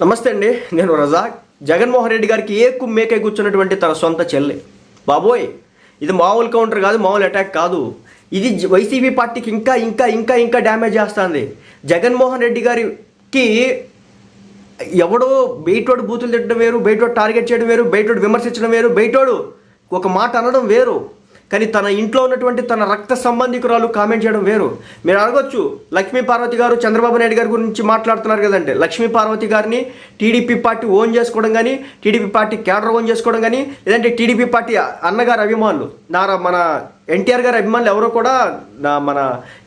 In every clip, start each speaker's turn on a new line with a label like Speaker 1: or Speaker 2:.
Speaker 1: నమస్తే అండి నేను రజాక్. జగన్మోహన్ రెడ్డి గారికి ఏ కుమ్మేకే కూర్చున్నటువంటి తన సొంత చెల్లి. బాబోయ్ ఇది మామూలు కౌంటర్ కాదు మామూలు అటాక్ కాదు. ఇది వైసీపీ పార్టీకి ఇంకా ఇంకా ఇంకా ఇంకా డ్యామేజ్ చేస్తుంది. జగన్మోహన్ రెడ్డి గారికి ఎవడో బయటోడు బూతులు తిట్టడం వేరు బయటోడు టార్గెట్ చేయడం వేరు బయటోడు విమర్శించడం వేరు బయటోడు ఒక మాట అనడం వేరు. కానీ తన ఇంట్లో ఉన్నటువంటి తన రక్త సంబంధికురాలు కామెంట్ చేయడం వేరు. మీరు అడగొచ్చు లక్ష్మీ పార్వతి గారు చంద్రబాబు నాయుడు గారి గురించి మాట్లాడుతున్నారు కదండి. లక్ష్మీ పార్వతి గారిని టీడీపీ పార్టీ ఓన్ చేసుకోవడం కానీ టీడీపీ పార్టీ క్యాడర్ ఓన్ చేసుకోవడం కానీ లేదంటే టీడీపీ పార్టీ అన్నగారు అభిమానులు నారా మన ఎన్టీఆర్ గారి అభిమానులు ఎవరో కూడా నా మన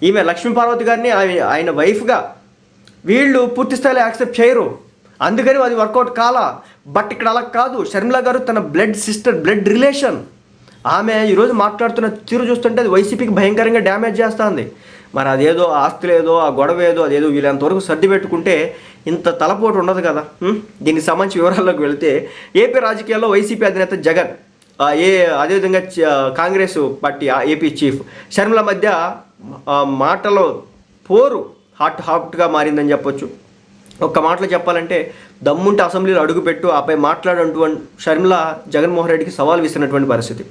Speaker 1: ఈమె లక్ష్మీ పార్వతి గారిని ఆయన వైఫ్గా వీళ్ళు పూర్తి స్థాయిలో యాక్సెప్ట్ చేయరు. అందుకని అది వర్కౌట్ కాలా. బట్ ఇక్కడ అలా కాదు. షర్మిల గారు తన బ్లడ్ సిస్టర్ బ్లడ్ రిలేషన్ ఆమె ఈరోజు మాట్లాడుతున్న తీరు చూస్తుంటే అది వైసీపీకి భయంకరంగా డ్యామేజ్ చేస్తుంది. మరి అదేదో ఆస్తి లేదో ఆ గొడవ ఏదో అదేదో వీళ్ళంతవరకు సర్ది పెట్టుకుంటే ఇంత తలపోటు ఉండదు కదా. దీనికి సంబంధించి వివరాల్లోకి వెళితే ఏపీ రాజకీయాల్లో వైసీపీ అధినేత జగన్ ఏ అదేవిధంగా Congress party AP chief Sharmila మధ్య మాటలో పోరు హాట్ హాట్గా మారిందని చెప్పొచ్చు. ఒక్క మాటలో చెప్పాలంటే దమ్ముంటే అసెంబ్లీలో అడుగుపెట్టు ఆపై మాట్లాడంటూ షర్మిల జగన్మోహన్ రెడ్డికి సవాల్ విసిరినటువంటి పరిస్థితి.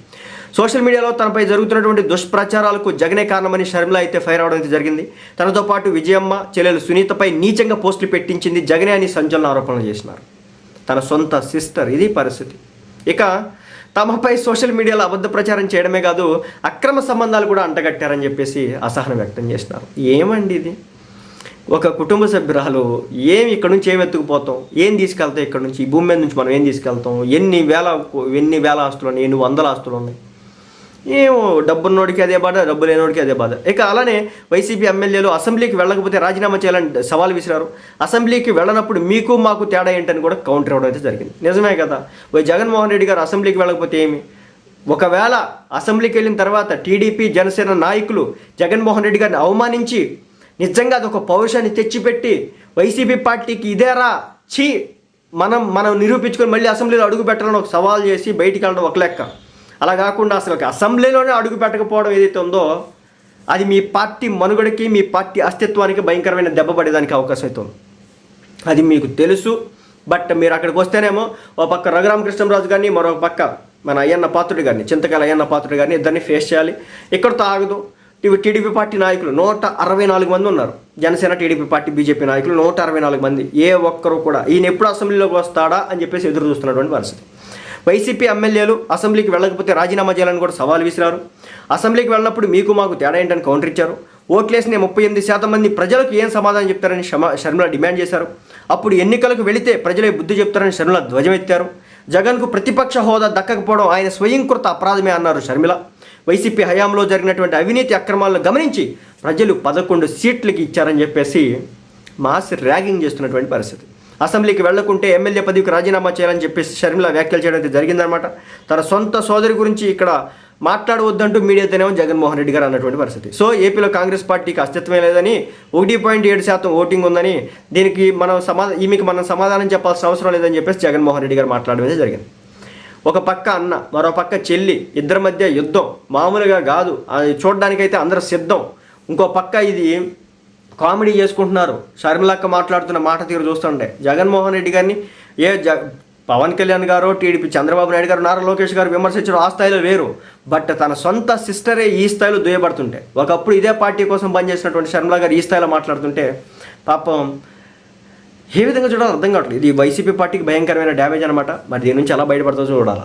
Speaker 1: సోషల్ మీడియాలో తనపై జరుగుతున్నటువంటి దుష్ప్రచారాలకు జగనే కారణమని షర్మిల అయితే ఫైర్ అవడం అయితే జరిగింది. తనతో పాటు విజయమ్మ చెల్లెలు సునీతపై నీచంగా పోస్టులు పెట్టించింది జగనే అని సంచలన ఆరోపణలు చేసినారు. తన సొంత సిస్టర్ ఇది పరిస్థితి. ఇక తమపై సోషల్ మీడియాలో అబద్ధ ప్రచారం చేయడమే కాదు అక్రమ సంబంధాలు కూడా అంటగట్టారని చెప్పేసి అసహనం వ్యక్తం చేసినారు. ఏమండి ఇది? ఒక కుటుంబ సభ్యురాలు ఏం ఇక్కడ నుంచి ఏం ఎత్తుకుపోతాం ఏం తీసుకెళ్తాం ఇక్కడ నుంచి? ఈ భూమి మీద నుంచి మనం ఏం తీసుకెళ్తాం? ఎన్ని వేల ఎన్ని వేల ఆస్తులు ఉన్నాయి? ఎన్ని వందల ఆస్తులు ఉన్నాయి? ఏమో డబ్బున్నోడికి అదే బాధ డబ్బు లేనోడికి అదే బాధ. ఇక అలానే వైసీపీ ఎమ్మెల్యేలు అసెంబ్లీకి వెళ్ళకపోతే రాజీనామా చేయాలని సవాల్ విసిరారు. అసెంబ్లీకి వెళ్ళనప్పుడు మీకు మాకు తేడా ఏంటని కూడా కౌంటర్ అవడం అయితే జరిగింది. నిజమే కదా? వై జగన్మోహన్ రెడ్డి గారు అసెంబ్లీకి వెళ్ళకపోతే ఏమి? ఒకవేళ అసెంబ్లీకి వెళ్ళిన తర్వాత టీడీపీ జనసేన నాయకులు జగన్మోహన్ రెడ్డి గారిని అవమానించి నిజంగా అదొక పౌరుషాన్ని తెచ్చిపెట్టి వైసీపీ పార్టీకి ఇదేరా ఛీ మనం మనం నిరూపించుకొని మళ్ళీ అసెంబ్లీలో అడుగు పెట్టాలని ఒక సవాల్ చేసి బయటికి వెళ్ళడం ఒక లెక్క. అలా కాకుండా అసలు అసెంబ్లీలోనే అడుగు పెట్టకపోవడం ఏదైతే ఉందో అది మీ పార్టీ మనుగడకి మీ పార్టీ అస్తిత్వానికి భయంకరమైన దెబ్బ పడేదానికి అవకాశం అవుతుంది అది మీకు తెలుసు బట్ మీరు అక్కడికి వస్తేనేమో ఒక పక్క రఘురామకృష్ణరాజు గారిని మరొక పక్క మన అయ్యన్న పాత్రుడి గారిని చింతకాల అయ్యన్న పాత్రుడి గారిని ఇద్దరిని ఫేస్ చేయాలి. ఇక్కడితో ఆగదు. ఇవి టీడీపీ పార్టీ నాయకులు నూట అరవై నాలుగు మంది ఉన్నారు. జనసేన టీడీపీ పార్టీ బీజేపీ నాయకులు నూట అరవై నాలుగు మంది. ఏ ఒక్కరు కూడా ఈయన ఎప్పుడు అసెంబ్లీలోకి వస్తాడా అని చెప్పేసి ఎదురు చూస్తున్నటువంటి పరిస్థితి. వైసీపీ ఎమ్మెల్యేలు అసెంబ్లీకి వెళ్ళకపోతే రాజీనామా చేయాలని కూడా సవాల్ విసిరారు. అసెంబ్లీకి వెళ్ళినప్పుడు మీకు మాకు తేడా ఏంటని కౌంటర్ ఇచ్చారు. ఓట్లేసిన ముప్పై ఎనిమిది శాతం మంది ప్రజలకు ఏం సమాధానం చెప్తారని శమ శర్మిల డిమాండ్ చేశారు. అప్పుడు ఎన్నికలకు వెళితే ప్రజలే బుద్ధి చెప్తారని శర్మిల ధ్వజమెత్తారు. జగన్కు ప్రతిపక్ష హోదా దక్కకపోవడం ఆయన స్వయంకృత అపరాధమే అన్నారు షర్మిల వైసీపీ హయాంలో జరిగినటువంటి అవినీతి అక్రమాలను గమనించి ప్రజలు పదకొండు సీట్లకి ఇచ్చారని చెప్పేసి మాస్ ర్యాగింగ్ చేస్తున్నటువంటి పరిస్థితి. అసెంబ్లీకి వెళ్ళకుంటే ఎమ్మెల్యే పదవికి రాజీనామా చేయాలని చెప్పేసి షర్మిల వ్యాఖ్యలు చేయడం అయితే జరిగిందనమాట తన సొంత సోదరి గురించి ఇక్కడ మాట్లాడవద్దంటూ మీడియాతోనేమో జగన్మోహన్ రెడ్డి గారు అన్నటువంటి పరిస్థితి. సో ఏపీలో కాంగ్రెస్ పార్టీకి అస్తిత్వమే లేదని ఒకటి పాయింట్ ఏడు శాతం ఓటింగ్ ఉందని దీనికి మనం సమా ఈమెకి మనం సమాధానం చెప్పాల్సిన అవసరం లేదని చెప్పేసి జగన్మోహన్ రెడ్డి గారు మాట్లాడడం జరిగింది. ఒక పక్క అన్న మరో పక్క చెల్లి ఇద్దరి మధ్య యుద్ధం మామూలుగా కాదు. అది చూడడానికైతే అందరూ సిద్ధం. ఇంకో పక్క ఇది కామెడీ చేసుకుంటున్నారు. షర్మిలక్క మాట్లాడుతున్న మాట తీరు చూస్తుంటే జగన్మోహన్ రెడ్డి గారిని ఏ జ పవన్ కళ్యాణ్ గారు టీడీపీ చంద్రబాబు నాయుడు గారు నారా లోకేష్ గారు విమర్శించడం ఆ స్థాయిలో వేరు. బట్ తన సొంత సిస్టరే ఈ స్థాయిలో దుయ్యబడుతుంటే ఒకప్పుడు ఇదే పార్టీ కోసం పనిచేసినటువంటి షర్మిల గారు ఈ స్థాయిలో మాట్లాడుతుంటే పాపం ఏ విధంగా చూడాలో అర్థం కావట్లేదు. ఇది వైసీపీ పార్టీకి భయంకరమైన డ్యామేజ్ అనమాట మరి దీని నుంచి ఎలా బయటపడుతుందో చూడాలి.